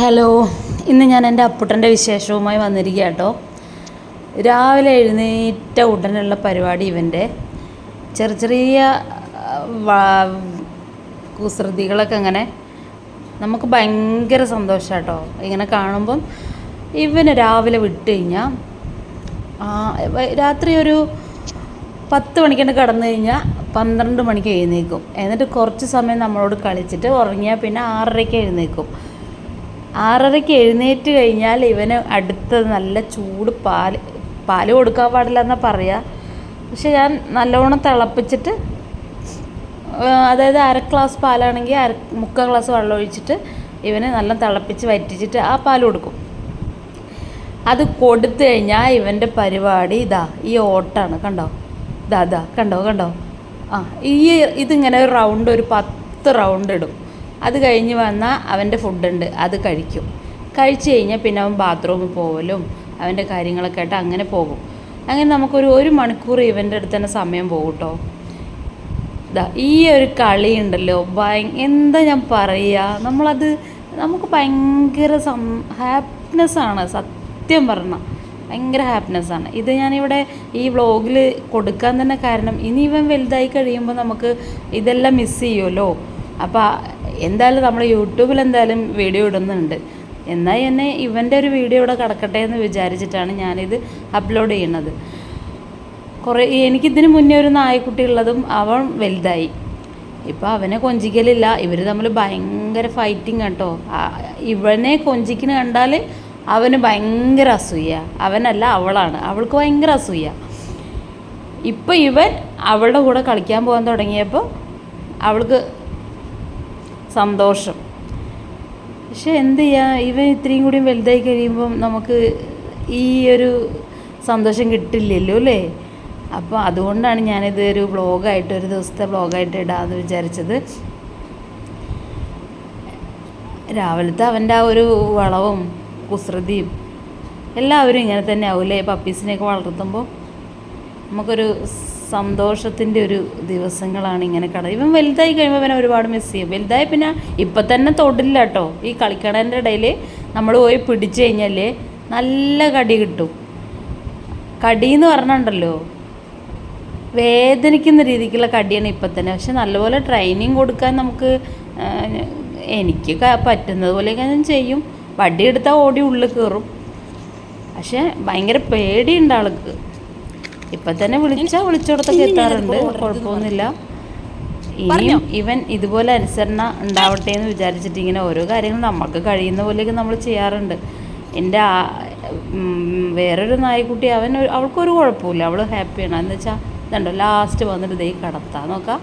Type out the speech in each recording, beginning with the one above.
Hello ഇന്ന് ഞാൻ എന്റെ അപ്പുട്ടന്റെ വിശേഷവുമായി വന്നിരിക്കുക കേട്ടോ രാവിലെ എഴുന്നേറ്റ ഉടനുള്ള പരിപാടി ഇവന്റെ. ചെറിയ ചെറിയ കുസൃതികളൊക്കെ അങ്ങനെ നമുക്ക് ഭയങ്കര സന്തോഷം കേട്ടോ ഇങ്ങനെ കാണുമ്പം ഇവന് രാവിലെ വിട്ട് കഴിഞ്ഞാൽ രാത്രി ഒരു പത്ത് മണിക്കണ്ട് കടന്നു കഴിഞ്ഞാൽ പന്ത്രണ്ട് മണിക്ക് എഴുന്നേൽക്കും. എന്നിട്ട് കുറച്ച് സമയം നമ്മളോട് കളിച്ചിട്ട് ഉറങ്ങിയാൽ പിന്നെ ആറരയ്ക്ക് എഴുന്നേൽക്കും. ആറരയ്ക്ക് എഴുന്നേറ്റ് കഴിഞ്ഞാൽ ഇവന് അടുത്ത നല്ല ചൂട് പാൽ പാൽ കൊടുക്കാൻ പാടില്ല എന്നാ പറയുക പക്ഷെ ഞാൻ നല്ലോണം തിളപ്പിച്ചിട്ട് അതായത് അര ഗ്ലാസ് പാലാണെങ്കിൽ അര മുക്കാൽ ഗ്ലാസ് വെള്ളം ഒഴിച്ചിട്ട് ഇവന് നല്ല തിളപ്പിച്ച് വറ്റിച്ചിട്ട് ആ പാൽ കൊടുക്കും. അത് കൊടുത്തു കഴിഞ്ഞാൽ ഇവന്റെ പരിപാടി ഇതാ ഈ ഓട്ടാണ് കണ്ടോ? ഇതാ ഇതാ കണ്ടോ കണ്ടോ? ആ ഈ ഇതിങ്ങനെ ഒരു റൗണ്ട് ഒരു പത്ത് റൗണ്ട് ഇടും. അത് കഴിഞ്ഞ് വന്നാൽ അവന്റെ ഫുഡുണ്ട് അത് കഴിക്കും. കഴിച്ച് കഴിഞ്ഞാൽ പിന്നെ അവൻ ബാത്റൂമിൽ പോകലും അവന്റെ കാര്യങ്ങളൊക്കെ ആയിട്ട് അങ്ങനെ പോകും. അങ്ങനെ നമുക്കൊരു ഒരു മണിക്കൂർ ഇവന്റെ അടുത്ത് തന്നെ സമയം പോകും കേട്ടോ ഈ ഒരു കളി ഉണ്ടല്ലോ ഭയ എന്താ ഞാൻ പറയുക നമ്മളത് നമുക്ക് ഭയങ്കര സം ഹാപ്പിനെസ്സാണ് സത്യം പറഞ്ഞാൽ ഭയങ്കര ഹാപ്പിനെസ്സാണ് ഇത് ഞാനിവിടെ ഈ വ്ളോഗിൽ കൊടുക്കാൻ തന്നെ കാരണം ഇനി ഇവൻ വലുതായി കഴിയുമ്പോൾ നമുക്ക് ഇതെല്ലാം മിസ് ചെയ്യുമല്ലോ അപ്പോൾ എന്തായാലും നമ്മൾ യൂട്യൂബിൽ എന്തായാലും വീഡിയോ ഇടുന്നുണ്ട്. എന്നാൽ തന്നെ ഇവന്റെ ഒരു വീഡിയോ ഇവിടെ കിടക്കട്ടെ എന്ന് വിചാരിച്ചിട്ടാണ് ഞാനിത് അപ്ലോഡ് ചെയ്യുന്നത് കുറേ എനിക്കിതിന് മുന്നേ ഒരു നായക്കുട്ടി ഉള്ളതും അവൻ വലുതായി. ഇപ്പോൾ അവനെ കൊഞ്ചിക്കലില്ല. ഇവർ തമ്മിൽ ഭയങ്കര ഫൈറ്റിംഗ് കേട്ടോ ഇവനെ കൊഞ്ചിക്കുന്ന കണ്ടാൽ അവന് ഭയങ്കര അസൂയ. അവനല്ല അവളാണ്. അവൾക്ക് ഭയങ്കര അസൂയ. ഇപ്പം ഇവൻ അവളുടെ കൂടെ കളിക്കാൻ പോകാൻ തുടങ്ങിയപ്പോൾ അവൾക്ക് സന്തോഷം. പക്ഷെ എന്ത് ചെയ്യാം? ഇവൻ ഇത്രയും കൂടി വലുതായി കഴിയുമ്പം നമുക്ക് ഈ ഒരു സന്തോഷം കിട്ടില്ലല്ലോ അല്ലേ? അപ്പോൾ അതുകൊണ്ടാണ് ഞാനിത് ഒരു ബ്ലോഗായിട്ട് ഒരു ദിവസത്തെ ബ്ലോഗായിട്ട് ഇടാമെന്ന് വിചാരിച്ചത്. രാവിലത്തെ അവന്റെ ആ ഒരു വളവും കുസൃതിയും എല്ലാവരും ഇങ്ങനെ തന്നെ ആവില്ലേ? പപ്പീസിനെയൊക്കെ വളർത്തുമ്പോൾ നമുക്കൊരു സന്തോഷത്തിന്റെ ഒരു ദിവസങ്ങളാണ് ഇങ്ങനെ കട ഇവൻ വലുതായി കഴിയുമ്പോൾ ഇവനെ ഒരുപാട് മിസ് ചെയ്യും. വലുതായി പിന്നെ ഇപ്പം തന്നെ തൊടില്ല കേട്ടോ. ഈ കളിക്കണേന്റെ ഇടയിൽ നമ്മൾ പോയി പിടിച്ചു കഴിഞ്ഞാൽ നല്ല കടി കിട്ടും. കടി എന്ന് പറഞ്ഞിട്ടുണ്ടല്ലോ. വേദനിക്കുന്ന രീതിക്കുള്ള കടിയാണ് ഇപ്പം തന്നെ. പക്ഷെ നല്ലപോലെ ട്രെയിനിങ് കൊടുക്കാൻ നമുക്ക് എനിക്ക് പറ്റുന്നത് പോലെയൊക്കെ ഞാൻ ചെയ്യും. വടി എടുത്താൽ ഓടി ഉള്ളിൽ കയറും. പക്ഷെ ഭയങ്കര പേടിയുണ്ട് ആൾക്ക്. ഇപ്പം തന്നെ വിളിച്ചാൽ വിളിച്ചോടത്തൊക്കെ എത്താറുണ്ട്. കുഴപ്പമൊന്നുമില്ല. ഇനിയും ഇവൻ ഇതുപോലെ അനുസരണ ഉണ്ടാവട്ടെ എന്ന് വിചാരിച്ചിട്ട് ഇങ്ങനെ ഓരോ കാര്യങ്ങൾ നമുക്ക് കഴിയുന്ന പോലെയൊക്കെ നമ്മൾ ചെയ്യാറുണ്ട്. എന്റെ വേറൊരു നായ്ക്കുട്ടി അവൻ അവൾക്കൊരു കുഴപ്പമില്ല. അവൾ ഹാപ്പിയാണ്. എന്ന് വെച്ചാൽ ഇതുണ്ടോ ലാസ്റ്റ് വന്നിട്ട് ദേ കടത്താൻ നോക്കാം.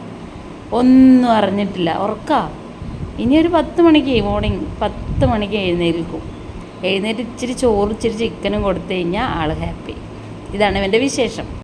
ഒന്നും അറിഞ്ഞിട്ടില്ല. ഉറക്കാ. ഇനി ഒരു പത്ത് മണിക്ക് മോർണിംഗ് പത്ത് മണിക്ക് എഴുന്നേൽക്കും. എഴുന്നേറ്റ് ഇച്ചിരി ചോറ് ഇച്ചിരി ചിക്കനും കൊടുത്തു കഴിഞ്ഞാൽ ആൾ ഹാപ്പി ഇതാണ് ഇവന്റെ വിശേഷം.